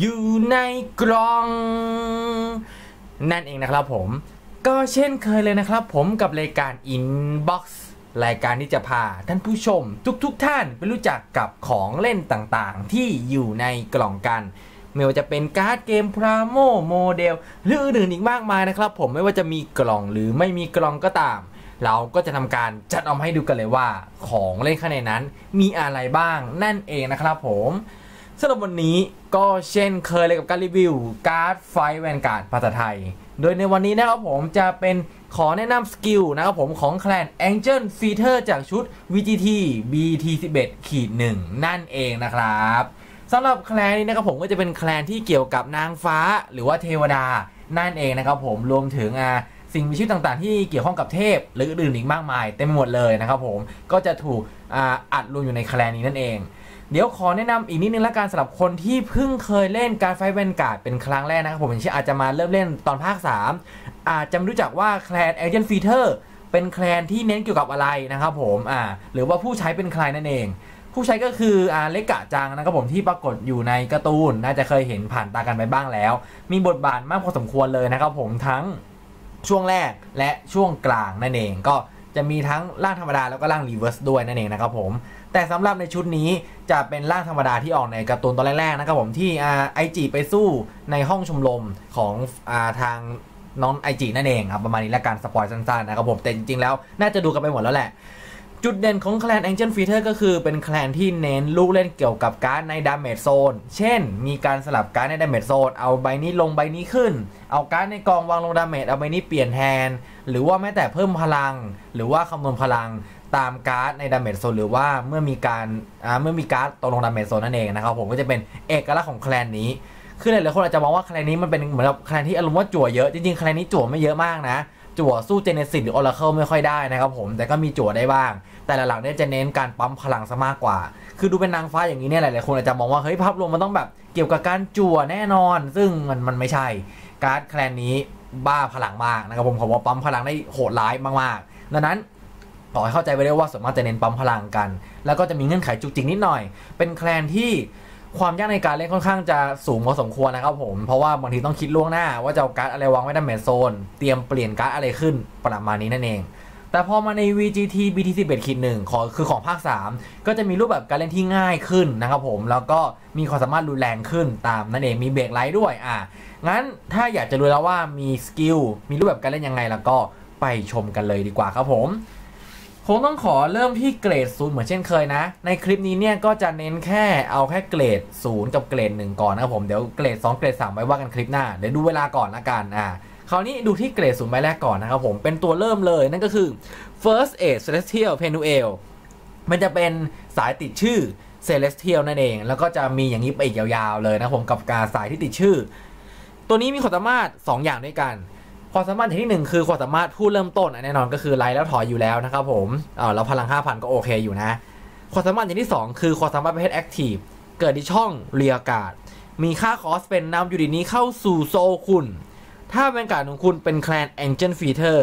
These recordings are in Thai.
อยู่ในกล่อง นั่นเองนะครับผม ก็เช่นเคยเลยนะครับผมกับรายการ Inbox รายการที่จะพาท่านผู้ชมทุกๆทท่านไปรู้จักกับของเล่นต่างๆ ที่อยู่ในกล่องกันไม่ว่าจะเป็นการ์ดเกมพราโมโมเดลหรืออื่นๆอีกมากมายนะครับผมไม่ว่าจะมีกล่องหรือไม่มีกล่องก็ตาม เราก็จะทำการจัดเอามาให้ดูกันเลยว่า ของเล่นข้างในนั้น มีอะไรบ้างนั่นเองนะครับผม สำหรับวันนี้ก็เช่นเคยเลยกับการรีวิวการ์ดไฟแวนการ์ดภาษาไทย โดยในวันนี้นะครับผมจะเป็นขอแนะนำสกิลนะครับผมของแคลน Angel Feater จากชุด VGT BT11 ขีด1นั่นเองนะครับสำหรับแคลนนี้นะครับผมก็จะเป็นแคลนที่เกี่ยวกับนางฟ้าหรือว่าเทวดานั่นเองนะครับผมรวมถึงอ่าสิ่งมีชีวิตต่างๆ ที่เกี่ยวข้องกับเทพ หรืออื่นอีกมากมายเต็มไปหมดเลยนะครับผมก็จะถูกออัดรวมอยู่ในแคลนนี้นั่นเอง เดี๋ยวขอแนะนำอีกนิดนึงละกันสำหรับคนที่เพิ่งเคยเล่นการไฟแวนการ์ดเป็นครั้งแรกนะครับผมอย่างเช่นอาจจะมาเริ่มเล่นตอนภาค 3 อาจจะไม่รู้จักว่าแคลนเอเจนต์ฟีเตอร์เป็นแคลนที่เน้นเกี่ยวกับอะไรนะครับผมอ่าหรือว่าผู้ใช้เป็นใครนั่นเอง ผู้ใช้ก็คืออ่าเลกะจังนะครับผมที่ปรากฏอยู่ในการ์ตูนน่าจะเคยเห็นผ่านตากันไปบ้างแล้ว มีบทบาทมากพอสมควรเลยนะครับผมทั้งช่วงแรกและช่วงกลางนั่นเองก็จะมีทั้งร่างธรรมดาแล้วก็ร่างรีเวิร์สด้วยนั่นเองนะครับผม แต่สำหรับในชุดนี้จะเป็นร่างธรรมดาที่ออกในการ์ตูนตอนแรกๆนะครับผมที่ไอจีไปสู้ในห้องชมรมของอาทางน้องไอจีนั่นเองครับประมาณนี้และกันสปอยสั้นๆนะครับผมแต่จริงๆแล้วน่าจะดูกันไปหมดแล้วแหละ จุดเด่นของแคลน Angel Feater ก็คือเป็นแคลนที่เน้นลูกเล่นเกี่ยวกับการ์ดในดาเมจโซน เช่น มีการสลับการ์ดในดาเมจโซน เอาใบนี้ลงใบนี้ขึ้น เอาการ์ดในกองวางลงดาเมจเอาใบนี้เปลี่ยนแทน หรือว่าแม้แต่เพิ่มพลัง หรือว่าคำนวณพลัง ตามการ์ดในดาเมจโซนหรือว่าเมื่อมีการอ่าเมื่อมีการ์ดตกลงดาเมจโซนนั่นเองนะครับผมก็จะเป็นเอกลักษณ์ของแคลนนี้คือหลายๆคนอาจจะมองว่าแคลนนี้มันเป็นเหมือนกับแคลนที่อารมณ์ว่าจั่วเยอะจริงๆแคลนนี้จั่วไม่เยอะมากนะจั่วสู้เจเนซิสหรือออร์เคิลไม่ค่อยได้นะครับผมแต่ก็มีจั่วได้บ้าง แต่หลักๆเนี่ยจะเน้นการปั๊มพลังซะมากกว่า คือดูเป็นนางฟ้าอย่างนี้เนี่ยหลายๆคนอาจจะมองว่าเฮ้ยภาพรวมมันต้องแบบเกี่ยวกับการจั่วแน่นอน ซึ่งมันมันไม่ใช่ การ์ดแคลนนี้บ้าพลังมากนะครับผมขอว่าปั๊มพลังได้โหดร้ายมากๆดังนั้น ขอให้เข้าใจไว้ด้วยว่าส่วนมากจะเน้นปั๊มพลังกัน แล้วก็จะมีเงื่อนไขจุกจิกนิดหน่อย เป็นแคลนที่ความยากในการเล่นค่อนข้างจะสูงพอสมควรนะครับผม เพราะว่าบางทีต้องคิดล่วงหน้าว่าจะเอาการ์ดอะไรวางไว้ในเมจโซน เตรียมเปลี่ยนการ์ดอะไรขึ้นประมาณนี้นั่นเอง แต่พอมาใน VGT BT11 ขีดหนึ่งขอคือของภาค 3 ก็จะมีรูปแบบการเล่นที่ง่ายขึ้นนะครับผม แล้วก็มีความสามารถรุนแรงขึ้นตามนั่นเอง มีเบรกไลท์ด้วยอะ งั้นถ้าอยากจะรู้แล้วว่ามีสกิล มีรูปแบบการเล่นยังไงแล้วก็ไปชมกันเลยดีกว่าครับผม คงต้องขอเริ่มที่เกรดศูนย์เหมือนเช่นเคยนะ ในคลิปนี้เนี่ยก็จะเน้นแค่เอาแค่เกรดศูนย์กับเกรดหนึ่งก่อนนะครับผมเดี๋ยวเกรด2เกรด3ไว้ว่ากันคลิปหน้า เดี๋ยวดูเวลาก่อนละกันอ่าคราวนี้ดูที่เกรดศูนย์ใบแรกก่อนนะครับผมเป็นตัวเริ่มเลยนั่นก็คือ first aid celestial penuel มันจะเป็นสายติดชื่อ celestial นั่นเอง แล้วก็จะมีอย่างนี้ไปอีกยาวๆเลยนะครับผมกับการสายที่ติดชื่อ ตัวนี้มีความสามารถ 2 อย่างด้วยกัน ความสามารถอย่างที่1คือความสามารถผู้เริ่มต้นแน่นอนก็คือไลท์แล้วถอยอยู่แล้วนะครับผมอ่าพลัง 5,000 ก็โอเคอยู่นะ ความสามารถอย่างที่ 2 คือความสามารถประเภทแอคทีฟเกิดที่ช่องเรียกาดมีค่าคอสเป็นนำอยู่ดีนี้เข้าสู่โซคุณ ถ้าเป็นการดของคุณเป็นแคลน Angel Feater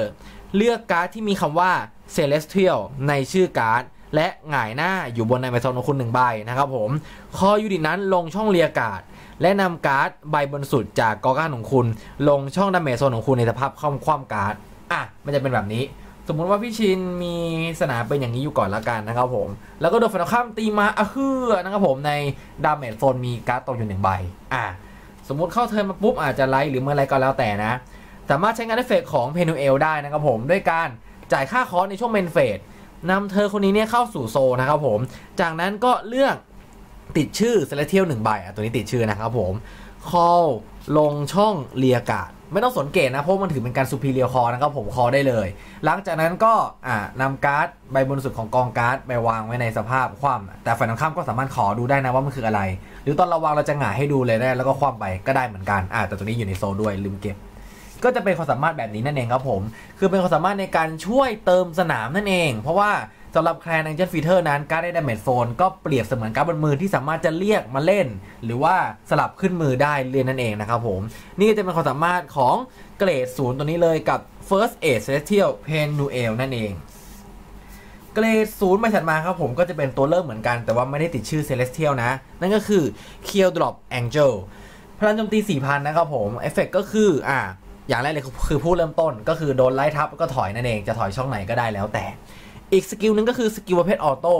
เลือกการ์ดที่มีคำว่า Celestial ในชื่อการ์ดและหงายหน้าอยู่บนในไมโซนของคุณหนึ่งใบนะครับผม คอยูนิตนั้นลงช่องเรียกาด และนำการ์ดใบบนสุดจากกอก้านของคุณ ลงช่องดาเมจโซนของคุณในสภาพคว่ำคว่ำการ์ดอะมันจะเป็นแบบนี้ สมมุติว่าพี่ชินมีสนามเป็นอย่างนี้อยู่ก่อนละกันนะครับผม แล้วก็โดนฝันข้ามตีมาอะฮือนะครับผมในดาเมจโซนมีการ์ดตกอยู่หนึ่งใบอะสมมุติเข้าเทิร์นมาปุ๊บอาจจะไลท์หรือเมื่อไรก็แล้วแต่นะ สามารถใช้งานเอฟเฟกของเพนูเอลได้นะครับผมด้วยการจ่ายค่าคอร์สในช่วงเมนเฟสนำเธอคนนี้เนี่ยเข้าสู่โซนนะครับผม จากนั้นก็เลือก ติดชื่อเซเลเทียลหนึ่งใบอะตัวนี้ติดชื่อนะครับผม call ลงช่องเรียกาดไม่ต้องสนเกตนะ เพราะมันถือเป็นการซูพีเรียคอนะครับผมคอได้เลย หลังจากนั้นก็อ่านำการ์ดใบบนสุดของกองการ์ดไปวางไว้ในสภาพคว่ำแต่ฝ่ายตรงข้ามก็สามารถขอดูได้นะว่ามันคืออะไร หรือตอนเราวางเราจะหงายให้ดูเลยได้แล้วก็คว่ำไปก็ได้เหมือนกันอ่าแต่ตัวนี้อยู่ในโซด้วยลืมเก็บก็จะเป็นความสามารถแบบนี้นั่นเองครับผม คือเป็นความสามารถในการช่วยเติมสนามนั่นเอง เพราะว่า สำหรับแคลนแองเจิลฟีเตอร์นั้นการ์ดได้ดาเมจโซนก็เปรียบเสมือนการ์ดบนมือที่สามารถจะเรียกมาเล่น หรือว่าสลับขึ้นมือได้เรียนนั่นเองนะครับผม นี่ก็จะเป็นความสามารถของเกรดศูนย์ตัวนี้เลยกับ First Aid Celestial Penuel นั่นเอง เกรดศูนย์มาถัดมาครับผมก็จะเป็นตัวเริ่มเหมือนกัน แต่ว่าไม่ได้ติดชื่อ Celestial นะ นั่นก็คือ Kill Drop Angel พลังโจมตี 4,000 นะครับผมเอฟเฟกก็คืออ่าอย่างแรกเลยคือผู้เริ่มต้นก็คือโดนไล่ทับก็ถอยนั่นเองจะถอยช่องไหนก็ได้แล้วแต่ อีกสกิลหนึ่งก็คือสกิลประเภทออโต้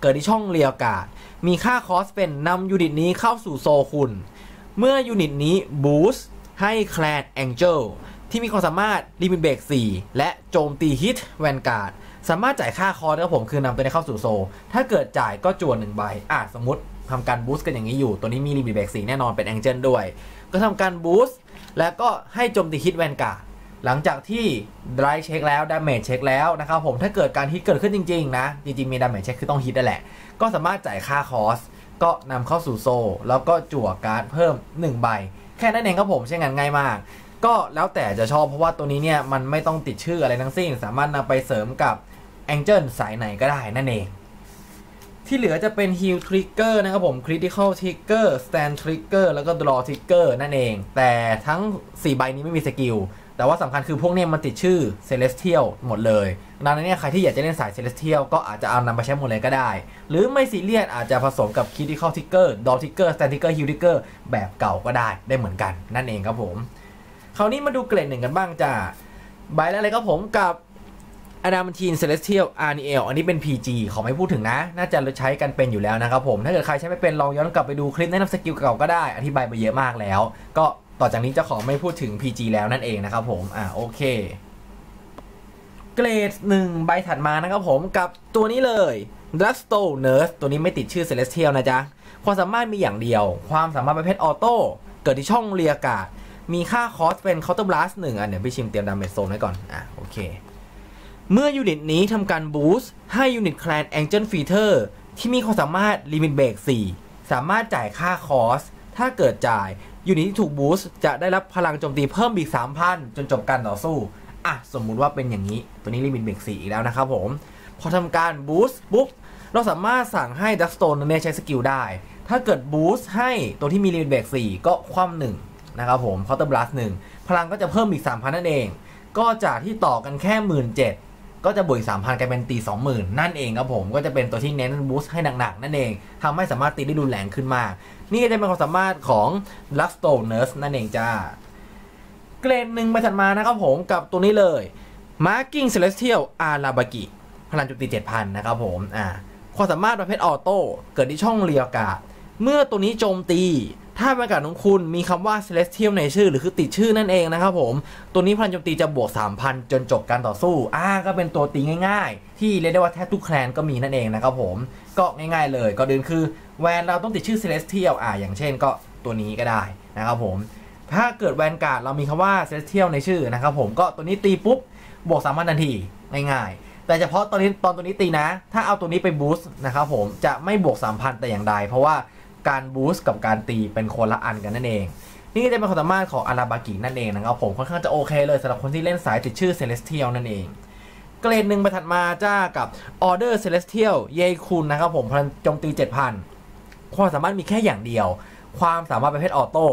เกิดที่ช่องเรียกาดมีค่าคอสเป็นนำยูนิตนี้เข้าสู่โซคุณ เมื่อยูนิตนี้บูสต์ให้แคลนแองเจิลที่มีความสามารถลิมิตเบรก4 และโจมตีฮิตแวนการ์ดสามารถจ่ายค่าคอร์สครับผมคือนำตัวนี้เข้าสู่โซ ถ้าเกิดจ่ายก็จวนหนึ่งใบอะสมมติทำการบูสต์กันอย่างนี้อยู่ ตัวนี้มีลิมิตเบรก4แน่นอนเป็นแองเจิลด้วย ก็ทำการบูสต์แล้วก็ให้โจมตีฮิตแวนการ์ด หลังจากที่ดรายเช็คแล้วดาเมจเช็คแล้วนะครับผมถ้าเกิดการฮิตเกิดขึ้นจริงๆนะจริงๆมีดาเมจเช็คคือต้องฮิตนั่นแหละ ก็สามารถจ่ายค่าคอสก็นำเข้าสู่โซ แล้วก็จั่วการ์ดเพิ่ม 1 ใบ แค่นั้นเองครับผมใช้งานง่ายมาก ก็แล้วแต่จะชอบเพราะว่าตัวนี้เนี่ยมันไม่ต้องติดชื่ออะไรทั้งสิ้น สามารถนำไปเสริมกับแองเจิลสายไหนก็ได้นั่นเองที่เหลือจะเป็น Heal Trigger นะครับผม Critical Trigger Stand Trigger แล้วก็ Draw Trigger นั่นเอง แต่ทั้ง 4 ใบนี้ไม่มีสกิล แต่ว่าสำคัญคือพวกนี้มันติดชื่อ Celestial หมดเลยดังนั้นเนี่ยใครที่อยากจะเล่นสาย Celestial ก็อาจจะเอานำไปใช้หมดเลยก็ได้ หรือไม่ซีเรียสอาจจะผสมกับ Critical Trigger Draw Trigger Stand Trigger Heal Trigger แบบเก่าก็ได้ได้เหมือนกัน นั่นเองครับผม คราวนี้มาดูเกรดหนึ่งกันบ้างจ้าใบแรกเลยครับผมกับอนามันทีนเซเลสเทียลอาร์เอลอันนี้เป็น PG ขอไม่พูดถึงนะ น่าจะใช้กันเป็นอยู่แล้วนะครับผม ถ้าเกิดใครใช้ไม่เป็นลองย้อนกลับไปดูคลิปแนะนำสกิลเก่าก็ได้ อธิบายไปเยอะมากแล้ว ก็ ต่อจากนี้จะขอไม่พูดถึง PG แล้วนั่นเองนะครับผมอ่าโอเค เกรดหนึ่งใบถัดมานะครับผมกับตัวนี้เลย d r a s t o Nurse ตัวนี้ไม่ติดชื่อ Celestial นะจ๊ะ ความสามารถมีอย่างเดียว ความสามารถประเภทออโต้เกิดที่ช่องเรียกาดมีค่าคอสเป็น Counter Blast 1อะเดี๋ยวพี่ชิมเตรียมดาเมจโซนไว้ก่อนอะโอเค เมื่อยูนิตนี้ทำการบูสต์ให้ยูนิตแคลนแองเจิลฟีเตอร์ที่มีความสามารถลิมิตเบรก4สามารถจ่ายค่าคอสถ้าเกิดจ่าย ยูนิตที่ถูกบูสต์จะได้รับพลังโจมตีเพิ่มอีก 3,000 จนจบการต่อสู้ อะ สมมุติว่าเป็นอย่างนี้ ตัวนี้ลิมิตเบรก4อีกแล้วนะครับผม พอทำการบูสต์ปุ๊บ เราสามารถสั่งให้ดักสโตนเนี่ยใช้สกิลได้ ถ้าเกิดบูสต์ให้ตัวที่มีลิมิตเบรก4ก็คว่ำหนึ่งนะครับผมเคาน์เตอร์บลัสหนึ่งพลังก็จะเพิ่มอีก 3,000 นั่นเอง ก็จากที่ต่อกันแค่ 1 7ื่น ก็จะบวกสามพันกลายเป็นตี20,000นั่นเองครับผมก็จะเป็นตัวที่เน้นบูสต์ให้หนักๆ นั่นเองทำให้สามารถตีได้รุนแรงขึ้นมาก นี่ก็จะเป็นความสามารถของ l u x t o n e r s นั่นเองจ้า เกรดหนึ่งไปถัดมานะครับผมกับตัวนี้เลย Marking Celestial a r a b a k i พลังจุดตี7,000นนะครับผมอ่าความสามารถประเภทออโต้เกิดที่ช่องเรียกาเมื่อตัวนี้โจมตี ถ้าบรรยากาศของคุณมีคำว่า celestial ในชื่อ หรือคือติดชื่อนั่นเองนะครับผม ตัวนี้พลังโจมตีจะบวก 3,000 จนจบการต่อสู้อ่าก็เป็นตัวตีง่าย ๆ ที่เรียกได้ว่าแทบทุกแคลนก็มีนั่นเองนะครับผมก็ง่ายๆเลยก็เดินคือแวนเราต้องติดชื่อ celestial อ่าอย่างเช่นก็ตัวนี้ก็ได้นะครับผมถ้าเกิดแวนการ์ดเรามีคำว่า celestial ในชื่อนะครับผมก็ตัวนี้ตีปุ๊บบวก3,000ทันทีง่ายๆ แต่เฉพาะตอนนี้ตอนตัวนี้ตีนะ ถ้าเอาตัวนี้ไปบูสต์นะครับผมจะไม่บวก 3,000 แต่อย่างใด เพราะว่า การบูสต์กับการตีเป็นคนละอันกันนั่นเอง นี่ก็จะเป็นความสามารถของอาราบากินั่นเองนะครับผมค่อนข้างจะโอเคเลยสำหรับคนที่เล่นสายติดชื่อ Celestial นั่นเองเกรดหนึ่งไปถัดมาจ้ากับ Order Celestial เยคุณนะครับผมพลังโจมตี 7,000 ความสามารถมีแค่อย่างเดียว ความสามารถประเภทออโต้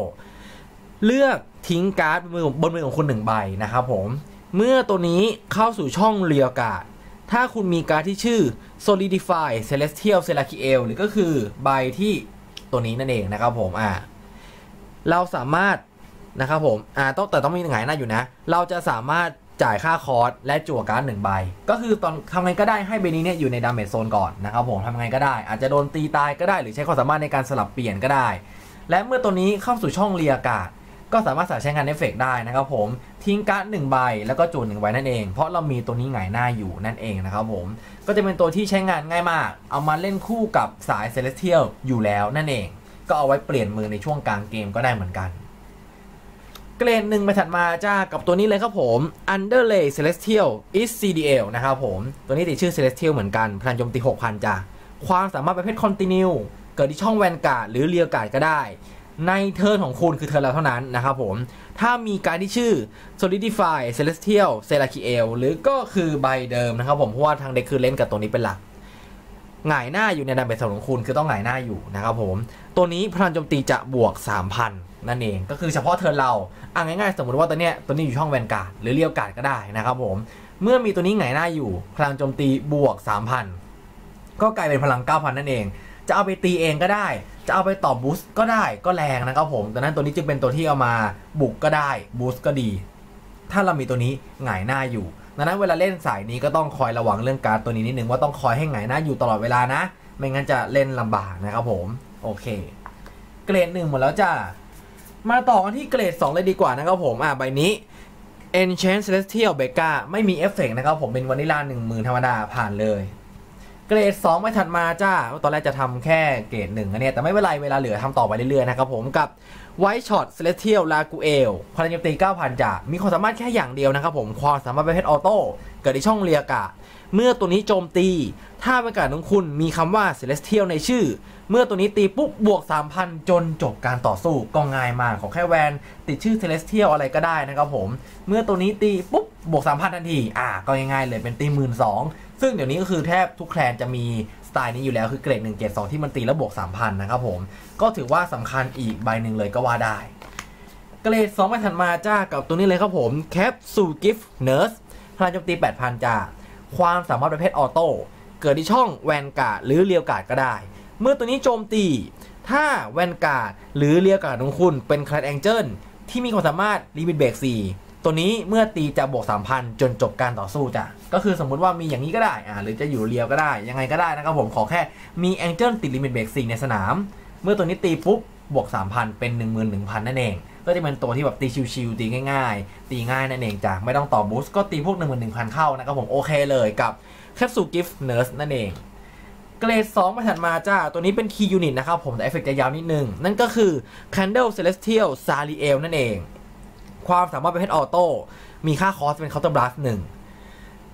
เลือกทิ้งการ์ดบนมือบนมือของคุณหนึ่งใบนะครับผมเมื่อตัวนี้เข้าสู่ช่องเรียกาดถ้าคุณมีการ์ดที่ชื่อ Solidify Celestial s e l a k i e l หรือก็คือใบที่ ตัวนี้นั่นเองนะครับผมอ่าเราสามารถนะครับผมอ่าต้องแต่ต้องมีหงายหน้าอยู่นะ เราจะสามารถจ่ายค่าคอร์สและจั่วการ์ดหนึ่งใบ ก็คือตอนทำไงก็ได้ให้เบนี้เนี่ยอยู่ในดาเมจโซนก่อนนะครับผมทำไงก็ได้ อาจจะโดนตีตายก็ได้ หรือใช้ความสามารถในการสลับเปลี่ยนก็ได้ และเมื่อตัวนี้เข้าสู่ช่องเรียกาศ ก็สามารถใช้งานเอฟเฟกได้นะครับผม ทิ้งการ์ดหนึ่งใบแล้วก็จูนหนึ่งใบนั่นเอง เพราะเรามีตัวนี้หงายหน้าอยู่นั่นเองนะครับผม ก็จะเป็นตัวที่ใช้งานง่ายมาก เอามาเล่นคู่กับสายเซเลสเทียลอยู่แล้วนั่นเอง ก็เอาไว้เปลี่ยนมือในช่วงกลางเกมก็ได้เหมือนกัน เกรดหนึ่งมาถัดมาจ้ากับตัวนี้เลยครับผม Underlay Celestial is CDL นะครับผม ตัวนี้ติดชื่อ Celestial เหมือนกันพลังโจมตี6,000จ้าความสามารถประเภท Continue เกิดที่ช่องแวนการ์ดหรือเรียลการ์ดก็ได้ ในเทิร์นของคุณคือเทิร์นเราเท่านั้นนะครับผม ถ้ามีการที่ชื่อ Solidify Celestial s e l a k i e l หรือก็คือใบเดิมนะครับผม เพราะว่าทางเด็กคือเล่นกับตัวนี้เป็นหลักหงายหน้าอยู่ในดาเมจของคุณคือต้องหงายหน้าอยู่นะครับผม ตัวนี้พลังโจมตีจะบวก 3,000 นั่นเอง ก็คือเฉพาะเทิร์นเราอะง่ายๆ สมมติว่าตัวเนี้ยตัวนี้อยู่ช่องแวนการ์ดหรือเรียวการ์ดก็ได้นะครับผม เมื่อมีตัวนี้หงายหน้าอยู่ พลังโจมตีบวก 3,000 ก็กลายเป็นพลัง 9,000 นั่นเอง จะเอาไปตีเองก็ได้ จะเอาไปต่อบูสต์ก็ได้ก็แรงนะครับผมดังนั้นตัวนี้จึงเป็นตัวที่เอามาบุกก็ได้บูสต์ก็ดี ถ้าเรามีตัวนี้หงายหน้าอยู่ดังนั้นเวลาเล่นสายนี้ก็ต้องคอยระวังเรื่องการตัวนี้นิดนึงว่าต้องคอยให้หงายหน้าอยู่ตลอดเวลานะ ไม่งั้นจะเล่นลำบากนะครับผมโอเค เกรดหนึ่งหมดแล้วจ้ามาต่อกันที่เกรด 2 เลยดีกว่านะครับผม อ่าใบนี้ Enchant Celestial b e c a ไม่มีเอฟเฟกนะครับผมเป็นวานิลา10,000 ธรรมดาผ่านเลย เกรด2ไม่ถัดมาจ้า ตอนแรกจะทำแค่เกรดหนึ่งนะเนี่ยแต่ไม่เป็นไรเวลาเหลือทำต่อไปเรื่อยๆนะครับผมกับ White Shot Celestial Laguel พลังโจมตี 9,000 จ้ามีความสามารถแค่อย่างเดียวนะครับผมความสามารถประเภทออโต้เกิดในช่องเรียกาเมื่อตัวนี้โจมตี ถ้าเป็นการของคุณมีคำว่า Celestial ในชื่อ เมื่อตัวนี้ตีปุ๊บบวก 3,000 จนจบการต่อสู้ก็ง่ายมาก ขอแค่แวน ติดชื่อ Celestial อะไรก็ได้นะครับผม เมื่อตัวนี้ตีปุ๊บ บวก3,000ทันที อ่า ก็ง่ายๆเลยเป็นตี1 2ื่นสองซึ่งเดี๋ยวนี้ก็คือแทบทุกแคลนจะมีสไตล์นี้อยู่แล้วคือเกรด1เกรด2ที่มันตีแล้วบวก3,000นะครับผม ก็ถือว่าสำคัญอีกใบหนึ่งเลยก็ว่าได้ เกรด2ไปถัดมาจ้ากับตัวนี้เลยครับผม Capsule Gift Nurse พลังโจมตี 8,000 จ้า ความสามารถประเภทออโต้เกิดที่ช่องแวนการ์ดหรือเรียวการ์ดก็ได้ เมื่อตัวนี้โจมตี ถ้าแวนการ์ดหรือเรียวการ์ดของคุณเป็นคลาสแองเจิลที่มีความสามารถลิมิตเบรก4 ตัวนี้เมื่อตีจะบวก 3,000 จนจบการต่อสู้จ้ะ ก็คือสมมุติว่ามีอย่างนี้ก็ได้อ่าหรือจะอยู่เรียวก็ได้ ยังไงก็ได้นะครับผมขอแค่มีแองเจิลติดลิมิตเบรก4ในสนาม เมื่อตัวนี้ตีปุ๊บบวก 3,000 เป็น 11,000 นั่นเอง ก็จะเป็นตัวที่แบบตีชิวๆตีง่ายๆ ตีง่ายนั่นเองจ้ะ ไม่ต้องต่อบูสต์ก็ตีพวก 11,000 เข้านะครับผมโอเคเลยกับแคปซูลกิฟต์เนิร์สนั่นเองเกรด2มาถัดมาจ้า ตัวนี้เป็นคีย์ยูนิตนะครับผมแต่เอฟเฟกต์จะยาวนิดนึง นั่นก็คือ Candle Celestial Sariel นั่นเอง ความสามารถประเภทออโต้มีค่าคอสเป็นเคาน์เตอร์บลัสหนึ่ง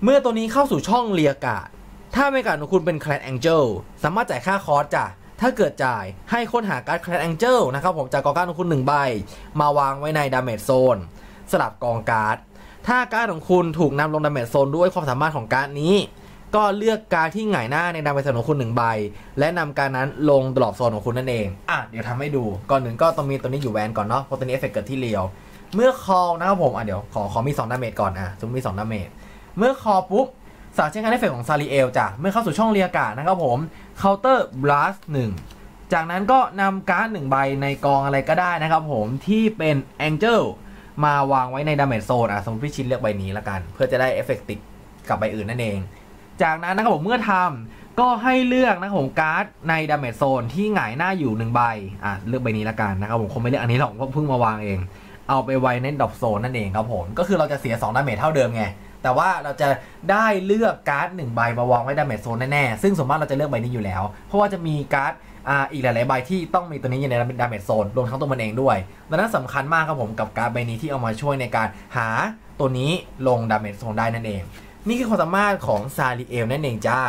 เมื่อตัวนี้เข้าสู่ช่องเรียกาดถ้าไม่การของคุณเป็นแคลนแองเจิลสามารถจ่ายค่าคอสจ้ะถ้าเกิดจ่ายให้ค้นหาการ์ดแคลนแองเจิลนะครับผมจากกองการ์ดของคุณหนึ่งใบ มาวางไว้ในดาเมจโซนสลับกองการ์ด ถ้าการ์ดของคุณถูกนำลงดาเมจโซนด้วยความสามารถของการ์ดนี้ ก็เลือกการ์ดที่หงายหน้าในดาเมจโซนของคุณหนึ่งใบ และนำการนั้นลงดรอปโซนของคุณนั่นเองอะเดี๋ยวทำให้ดูก่อนหนึ่งก็ต้องมีตัวนี้อยู่แวนก่อนเนาะเพราะตัวนี้เอฟเฟกต์เกิดที่เรียว เมื่อคอนะครับผมอะเดี๋ยวขอขอมี2ดาเมจก่อนอะสมมติมี2ดาเมจเมื่อคอปุ๊บสารใช้งานเอฟเฟกต์ของซาริเอลจ้ะเมื่อเข้าสู่ช่องเรียกานะครับผมเคาน์เตอร์บลัสหนึ่งจากนั้นก็นำการ์ดหนึ่งใบในกองอะไรก็ได้นะครับผมที่เป็นแองเจิลมาวางไว้ในดาเมจโซนอะสมมติพี่ชินเลือกใบนี้ละกัน เพื่อจะได้เอฟเฟกต์ติดกับใบอื่นนั่นเอง จากนั้นนะครับผมเมื่อทำก็ให้เลือกนะครับผมการ์ดในดาเมจโซนที่หงายหน้าอยู่หนึ่งใบอะเลือกใบนี้ละกันนะครับผมคงไม่เลือกอันนี้หรอกเพราะเพิ่งมาวางเอง เอาไปไว้ในดอปโซนนั่นเองครับผม ก็คือเราจะเสีย2ดาเมจเท่าเดิมไง แต่ว่าเราจะได้เลือกการ์ดหนึ่งใบมาวางไว้ดาเมจโซนแน่ๆ ซึ่งสมมติเราจะเลือกใบนี้อยู่แล้ว เพราะว่าจะมีการ์ดอีกหลายๆใบที่ต้องมีตัวนี้อยู่ในดาเมจโซนรวมทั้งตัวมันเองด้วยดังนั้นสำคัญมากครับผมกับการ์ดใบนี้ที่เอามาช่วยในการหาตัวนี้ลงดาเมจโซนได้นั่นเอง นี่คือความสามารถของซาริเอลนั่นเองจ้า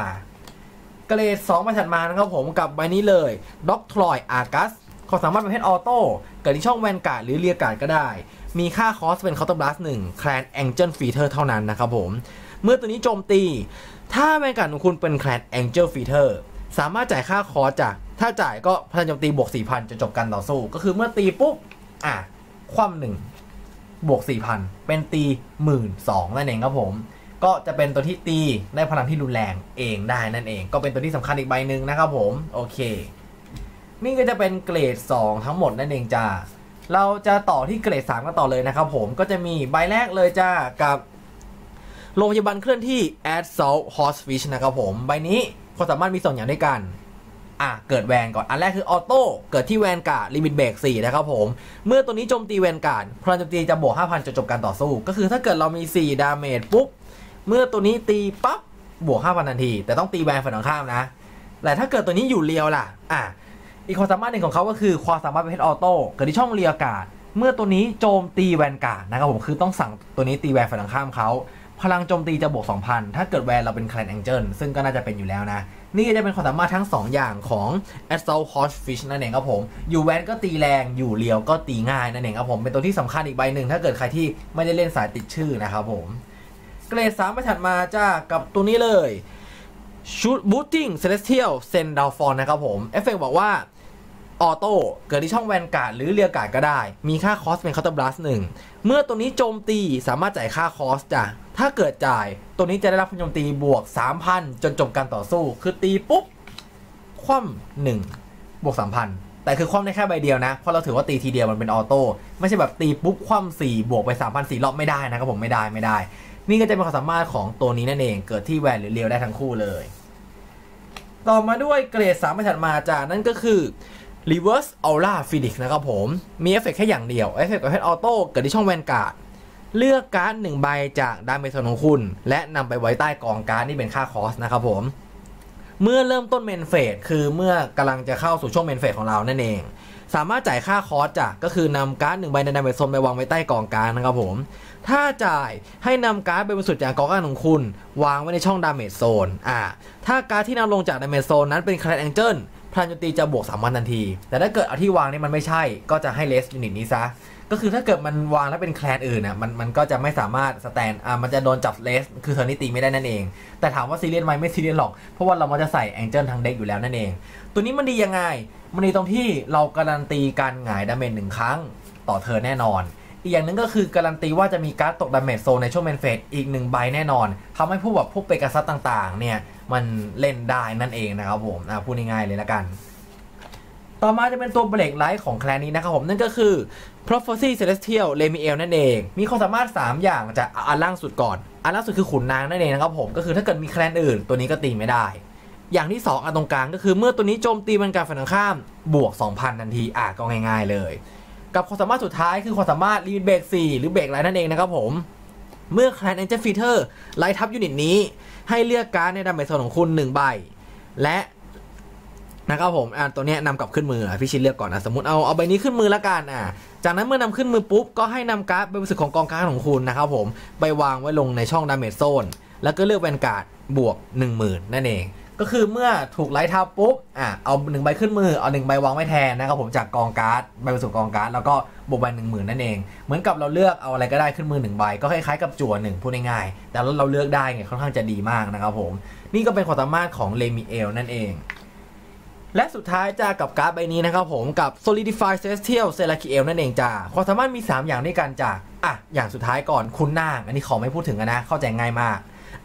เกรด2มาถัดมานะครับผมกับใบนี้เลยด็อกทรอยอากัสความสามารถประเภทออโต้ กิดที่ช่องแวนการ์ดหรือเรียการ์ดก็ได้ มีค่าคอสเป็นเคาน์เตอร์บลัสหนึ่งแคลนแองเจิลฟีเทอร์เท่านั้นนะครับผม เมื่อตัวนี้โจมตี ถ้าแวนการ์ดของคุณเป็นแคลนแองเจิลฟีเทอร์สามารถจ่ายค่าคอสจากถ้าจ่ายก็พลังโจมตีบวก4,000จะจบการต่อสู้ ก็คือเมื่อตีปุ๊บอะคว่ำหนึ่งบวก4,000 เป็นตีหมื่นสองนั่นเองครับผม ก็จะเป็นตัวที่ตีได้พลังที่รุนแรงเองได้นั่นเอง ก็เป็นตัวที่สำคัญอีกใบหนึ่งนะครับผม โอเค นี่ก็จะเป็นเกรด 2 ทั้งหมดนั่นเองจ้าเราจะต่อที่เกรด 3 กันต่อเลยนะครับผมก็จะมีใบแรกเลยจ้ากับโรงพยาบาลเคลื่อนที่ Ad Salt Hospice นะครับผม ใบนี้ความสามารถมีสองอย่างด้วยกัน อะ เกิดแวนก่อน อันแรกคือออโต้เกิดที่แวนการ์ดลิมิตเบรก4นะครับผม เมื่อตัวนี้โจมตีแวนการ์ดพลังโจมตีจะบวก 5,000จนจบการต่อสู้ ก็คือถ้าเกิดเรามี 4 ดาเมจปุ๊บ เมื่อตัวนี้ตีปั๊บบวก 5,000ทันที แต่ต้องตีแวนฝั่งตรงข้ามนะ แต่ถ้าเกิดตัวนี้อยู่เรียวล่ะ อะ อีกความสามารถหนึ่งของเขาก็คือความสามารถประเภทออโต้เกิดที่ช่องเรียอากาดเมื่อตัวนี้โจมตีแวนการ์ดนะครับผมคือต้องสั่งตัวนี้ตีแวนฝั่งข้ามเขาพลังโจมตีจะบวก 2,000 ถ้าเกิดแวนเราเป็นแคลนแองเจิลซึ่งก็น่าจะเป็นอยู่แล้วนะ นี่จะเป็นความสามารถทั้ง 2 อย่างของ Assault Hot Fish นั่นเองครับผม อยู่แวนก็ตีแรง อยู่เลียวก็ตีง่ายนั่นเองครับผม เป็นตัวที่สำคัญอีกใบหนึ่ง ถ้าเกิดใครที่ไม่ได้เล่นสายติดชื่อนะครับผม เกรด3ไปถัดมาจ้ากับตัวนี้เลยชุดบูตติ้งเซเลสเทียลเซนดาวฟอนนะครับผม เอฟเฟกบอกว่า ออโต้เกิดที่ช่องแวนการ์ดหรือเรียการ์ดก็ได้ มีค่าคอสเป็นเคาน์เตอร์บลัสหนึ่งเมื่อตัวนี้โจมตีสามารถจ่ายค่าคอสจ้ะถ้าเกิดจ่าย ตัวนี้จะได้รับพลังโจมตีบวก 3,000 จนจบการต่อสู้ คือตีปุ๊บ คว่ำหนึ่งบวก 3,000 แต่คือคว่ำได้แค่ใบเดียวนะ เพราะเราถือว่าตีทีเดียวมันเป็นออโต้ไม่ใช่แบบตีปุ๊บคว่ำสี่บวกไป 3,000สี่รอบไม่ได้นะครับผมไม่ได้ไม่ได้ นี่ก็จะเป็นความสามารถของตัวนี้นั่นเอง เกิดที่แวนหรือเรียวได้ทั้งคู่เลย ต่อมาด้วยเกรด3ไปถัดมาจ้ะนั่นก็คือ Reverse Aura Phoenix นะครับผม มีเอฟเฟกแค่อย่างเดียว เอฟเฟกประเภทออโต้เกิดที่ช่องแวนการ์ด เลือกการ์ดหนึ่งใบจากดาเมจของคุณ และนำไปไว้ใต้กองการ์ดนี่เป็นค่าคอสนะครับผม เมื่อเริ่มต้นเมนเฟสคือเมื่อกำลังจะเข้าสู่ช่วงเมนเฟสของเรานั่นเอง สามารถจ่ายค่าคอสจากก็คือนำการ์ดหนึ่งใบในดาเมจโซนไปวางไว้ใต้กองการ์ดนะครับผม ถ้าจ่ายให้นำการ์ดไปบนสุดจากกองการ์ดของคุณ วางไว้ในช่องดาเมจโซน อ่า ถ้าการ์ดที่นำลงจากดาเมจโซนนั้นเป็นคลาสแองเจิล ลังโจมตีจะบวก3วันทันที แต่ถ้าเกิดเอาที่วางนี่มันไม่ใช่ ก็จะให้เลสยูนิตนี้ซะ ก็คือถ้าเกิดมันวางแล้วเป็นแคลนอื่นอะมันมันก็จะไม่สามารถสแตนอ่ามันจะโดนจับเลส คือเธอนี่ตีไม่ได้นั่นเอง แต่ถามว่าซีเรียสไหมไม่ซีเรียสหรอก เพราะว่าเรามันจะใส่แองเจิลทางเด็กอยู่แล้วนั่นเอง ตัวนี้มันดียังไง มันดีตรงที่เราการันตีการหงายดาเมจหนึ่งครั้ง ต่อเธอแน่นอนอีกอย่างหนึ่งก็คือการันตีว่าจะมีการ์ดตกดาเมจโซนในช่วงเมนเฟสอีกหนึ่งใบแน่นอนทำให้พวกแบบพวกเปกัสต่างๆ เนี่ย มันเล่นได้นั่นเองนะครับผมพูดง่ายๆเลยละกัน ต่อมาจะเป็นตัวเบรกไลท์ของแคลนนี้นะครับผมนั่นก็คือ Prophecy Celestial l e m i e l นั่นเอง มีความสามารถ 3 อย่างจะเอาอันล่างสุดก่อน อันล่างสุดคือขุนนางนั่นเองนะครับผมก็คือถ้าเกิดมีแคลนอื่นตัวนี้ก็ตีไม่ได้อย่างที่ 2อันตรงกลางก็คือเมื่อตัวนี้โจมตีมันการฝันตรงข้ามบวก 2,000 ทันทีอะก็ง่าย ๆเลย กับความสามารถสุดท้ายคือความสามารถรีเบรก4หรือเบรกไลท์นั่นเองนะครับผม เมื่อแคลนเอนเจฟีเตอร์ไล่ทับยูนิตนี้ ให้เลือกการ์ดในดาเมจโซนของคุณ1ใบ และนะครับผมอ่าตัวเนี้ยนำกลับขึ้นมือพี่ชินเลือกก่อนนะสมมติเอาเอาใบนี้ขึ้นมือละกันอะจากนั้นเมื่อนำขึ้นมือปุ๊บก็ให้นำการ์ดใบบนสุดของกองการ์ดของคุณนะครับผมไปวางไว้ลงในช่องดาเมจโซนแล้วก็เลือกแวนการ์ดบวก 10,000 นั่นเอง ก็คือเมื่อถูกไล่ทับปุ๊บอะเอาหนึ่งใบขึ้นมือเอาหนึ่งใบวางไว้แทนนะครับผมจากกองการ์ดใบบนสุดกองการ์ดแล้วก็บวกใบหนึ่งหมื่นนั่นเอง เหมือนกับเราเลือกเอาอะไรก็ได้ขึ้นมือหนึ่งใบก็คล้ายๆกับจั่วหนึ่งพูดง่ายๆแต่เราเลือกได้ไงค่อนข้างจะดีมากนะครับผมนี่ก็เป็นความสามารถของเลมิเอลนั่นเองและสุดท้ายจะกับการ์ดใบนี้นะครับผมกับ Solidify Celestial s e l a k i e l นั่นเองจ้าความสามารถมี 3 อย่างด้วยกันจ้าอะ อย่างสุดท้ายก่อนคุณนางอันนี้ขอไม่พูดถึงนนะเข้าใจง่ายมาก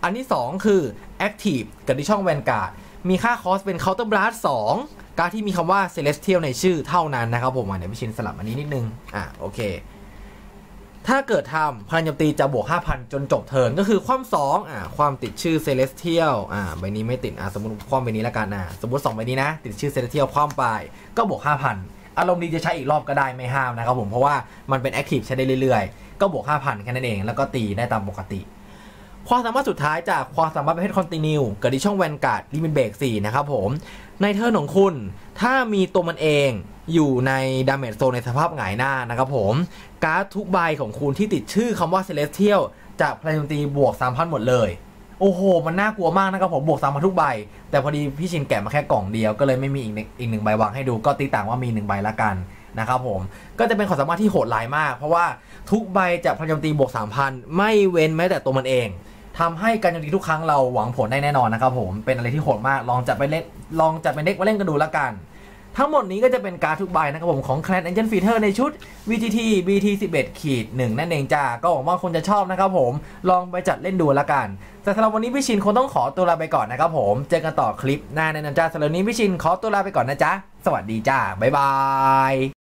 อันที่ 2 คือ Active กับที่ช่อง Vanguard มีค่าคอสเป็น Counter Blast 2 การที่มีคำว่า Celestial ในชื่อเท่านั้นนะครับผมเดี๋ยวพี่ชินสลับอันนี้นิดนึง อะ โอเค ถ้าเกิดทำพลังโจมตีจะบวก 5,000 จนจบเทิร์นก็คือความ2อ่าความติดชื่อ Celestial อ่าใบนี้ไม่ติดอ่าสมมติความใบนี้ละกันอ่าสมมติ2ใบนี้นะ ติดชื่อ Celestial ความไปก็บวก 5,000 อารมณ์ดีจะใช้อีกรอบก็ได้ไม่ห้ามนะครับผมเพราะว่ามันเป็น Active ใช้ได้เรื่อยๆ ก็บวก 5,000แค่นั้นเอง แล้วก็ตีได้ตามปกติ ความสามารถสุดท้ายจากความสามารถประเภทคอนติเนียเกิดที่ช่องแวนการ์ดลิมิตเบรก4นะครับผม ในเทิร์ของคุณ ถ้ามีตัวมันเองอยู่ในดาเมจโซนในสภาพหงายหน้านะครับผม การ์ดทุกใบของคุณที่ติดชื่อคำว่า Celestial จะพลังจมตีบวก 3,000 หมดเลย โอ้โห มันน่ากลัวมากนะครับผมบวก3,000ทุกใบ แต่พอดีพี่ชินแกะมาแค่กล่องเดียวก็เลยไม่มีอีกอีกหนึ่งใบวางให้ดูก็ตีต่างว่ามี1ใบละกันนะครับผมก็จะเป็นความสามารถที่โหดร้ายมาก เพราะว่าทุกใบจะพลังโจมตีบวก 3,000 ไม่เว้นแม้แต่ตัวมันเอง ทำให้การโจมตีทุกครั้งเราหวังผลได้แน่นอนนะครับผมเป็นอะไรที่โหดมากลองจัดไปเล่นลองจัดเป็นเด็กมาเล่นกันดูละกัน ทั้งหมดนี้ก็จะเป็นการทุกใบนะครับผมของ Clan Engine Feature ในชุด VGT BT 11ขีด1นั่นเองจ้าก็หวังว่าคนจะชอบนะครับผมลองไปจัดเล่นดูละกัน แต่สำหรับวันนี้พี่ชินคงต้องขอตัวลาไปก่อนนะครับผมเจอกันต่อคลิปหน้าแน่นอนจ้าสำหรับวันนี้พี่ชินขอตัวลาไปก่อนนะจ๊ะสวัสดีจ้าบ๊ายบาย